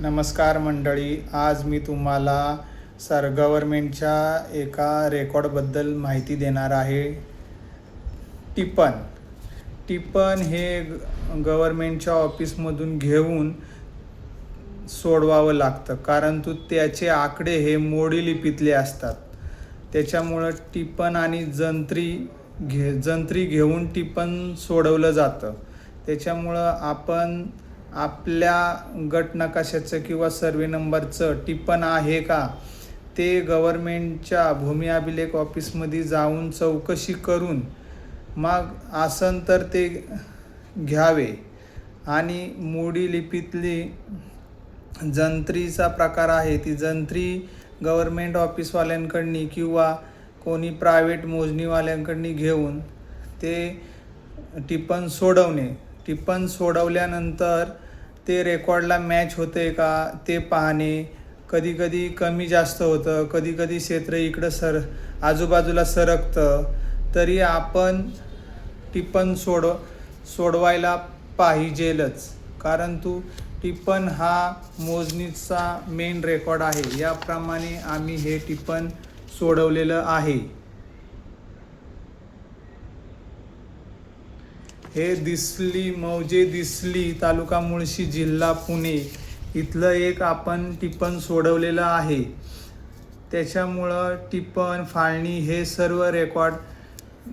नमस्कार मंडळी आज मी तुम्हाला सर गव्हर्मेंटच्या एका रेकॉर्डबद्दल माहिती देणार आहे. टिपन टिपन हे ग- गव्हर्मेंटच्या ऑफिसमधून घेऊन सोडवावं लागतं कारण तू त्याचे आकडे हे मोडी लिपीतले असतात. त्याच्यामुळं टिपन आणि जंत्री घे जंत्री घेऊन टिपन सोडवलं जातं. त्याच्यामुळं आपण आपल्या गट नकाशाचं किंवा सर्वे नंबरचं टिपण आहे का? ते गव्हर्मेंटच्या भूमी अभिलेख ऑफिसमध्ये जाऊन चौकशी करून मग आसन तर ते घ्यावे. आणि मोडी लिपीतली जंत्रीचा प्रकार आहे. ती जंत्री गव्हर्मेंट ऑफिसवाल्यांकडनी किंवा कोणी प्रायव्हेट मोजणीवाल्यांकडनी घेऊन ते टिपण सोडवणे. टिपण सोडवल्यानंतर ते रेकॉर्डला मॅच होते का ते पाहणे. कधीकधी कमी जास्त होतं कधीकधी क्षेत्र इकडं सर आजूबाजूला सरकतं. तरी आपण टिपण सोड सोडवायला पाहिजेलच. कारण तू टिपण हा मोजणीचा मेन रेकॉर्ड आहे. याप्रमाणे आम्ही हे टिपण सोडवलेलं आहे. हे दिसली मौजे दिसली तालुका मुळशी जिल्हा पुणे. इथलं एक आपण टिपण सोडवलेलं आहे. त्याच्यामुळं टिपण फाळणी हे सर्व रेकॉर्ड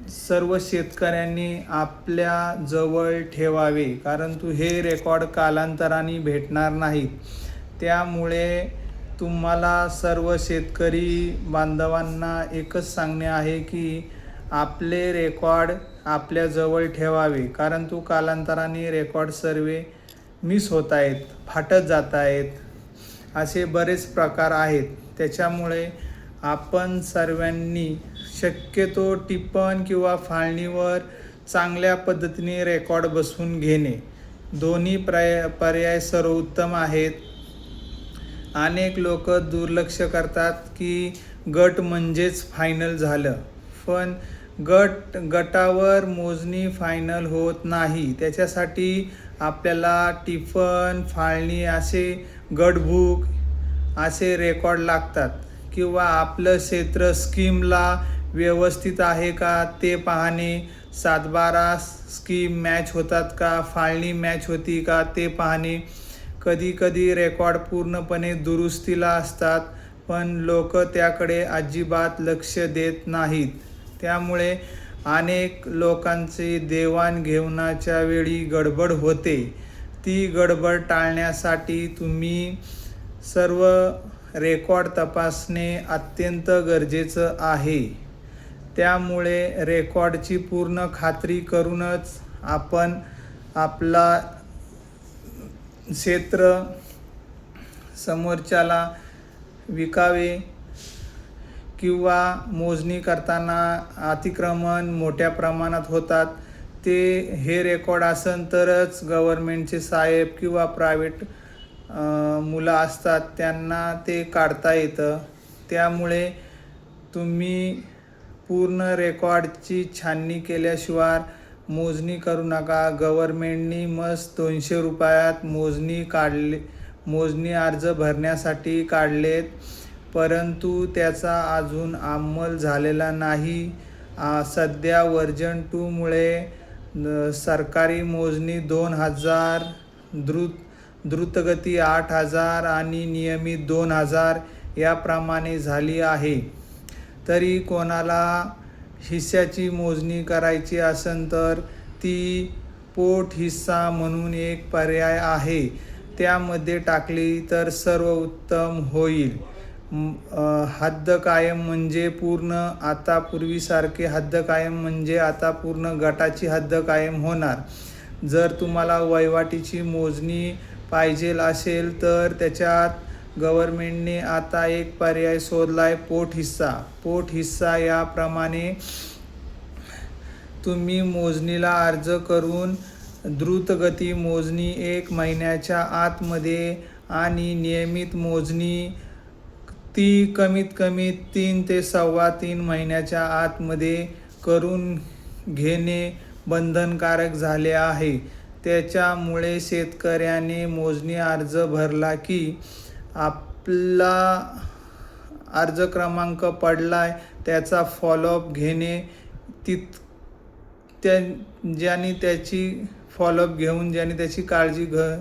सर्व शेतकऱ्यांनी आपल्या जवळ ठेवावे. कारण तू हे रेकॉर्ड कालांतराने भेटणार नाहीत. त्यामुळे तुम्हाला सर्व शेतकरी बांधवांना एकच सांगणे आहे की आपले रेकॉर्ड आपल्याजवळ ठेवावे. कारण तू कालांतराने रेकॉर्ड सर्वे मिस होत आहेत फाटत जात आहेत असे बरेच प्रकार आहेत. त्याच्यामुळे आपण सर्वांनी शक्यतो टिपण किंवा फाळणीवर चांगल्या पद्धतीने रेकॉर्ड बसवून घेणे. दोन्ही पर्याय पर्याय सर्वोत्तम आहेत. अनेक लोक दुर्लक्ष करतात की गट म्हणजेच फायनल झालं. पण गट गटावर मोजणी फायनल होत नाही. त्याच्यासाठी आपल्याला टिफन फाळणी असे गटबुक असे रेकॉर्ड लागतात. किंवा आपलं क्षेत्र स्कीमला व्यवस्थित आहे का ते पाहणे. सातबारा स्कीम मॅच होतात का फाळणी मॅच होती का ते पाहणे. कधीकधी रेकॉर्ड पूर्णपणे दुरुस्तीला असतात पण लोक त्याकडे अजिबात लक्ष देत नाहीत. त्यामुळे अनेक लोकांची देवाणघेवणाच्या वेळी गडबड होते. ती गडबड टाळण्यासाठी तुम्ही सर्व रेकॉर्ड तपासणे अत्यंत गरजेचं आहे. त्यामुळे रेकॉर्डची पूर्ण खात्री करूनच आपण आपला क्षेत्र समोरच्याला विकावे. किंवा मोजणी करताना अतिक्रमण मोठ्या प्रमाणात होतात ते हे रेकॉर्ड असन तरच गव्हर्मेंटचे साहेब किंवा प्रायव्हेट मुलं असतात त्यांना ते काढता येतं. त्यामुळे तुम्ही पूर्ण रेकॉर्डची छाननी केल्याशिवाय मोजणी करू नका. गव्हर्मेंटनी मस्त दोनशे रुपयात मोजणी काढले मोजणी अर्ज भरण्यासाठी काढलेत. परंतु त्याचा अजून अंमल झालेला नाही. सध्या वर्जन टूमुळे सरकारी मोजणी दोन हजार द्रुत द्रुतगती आठ हजार आणि नियमित दोन हजार याप्रमाणे झाली आहे. तरी कोणाला हिस्साची मोजणी करायची असेल तर ती पोट हिस्सा म्हणून एक पर्याय आहे. त्यामध्ये टाकली तर सर्व उत्तम होईल. हद्द कायम म्हणजे पूर्ण आता पूर्वीसारखे हद्द कायम म्हणजे आता पूर्ण गटाची हद्द कायम होणार. जर तुम्हाला वहिवाटीची मोजणी पाहिजे असेल तर त्याच्यात गव्हर्मेंटने आता एक पर्याय शोधलाय पोट हिस्सा. पोट हिस्सा याप्रमाणे तुम्ही मोजणीला अर्ज करून द्रुतगती मोजणी एक महिन्याच्या आतमध्ये आणि नियमित मोजणी ती कमीत कमी तीन ते सव्वा तीन महिन्याच्या आतमध्ये करून घेणे बंधनकारक झाले आहे. त्याच्यामुळे शेतकऱ्याने मोजणी अर्ज भरला की आपला अर्ज क्रमांक पडला आहे त्याचा फॉलोअप घेणे तित त्या ज्यांनी त्याची फॉलोअप घेऊन ज्याने त्याची काळजी घ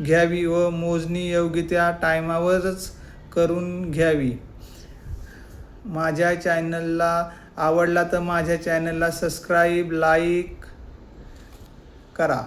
घ्यावी व मोजणी योग्य त्या टायमावरच करून घ्यावी. माझ्या चॅनलला आवडला तर माझ्या चॅनलला सबस्क्राईब लाईक करा.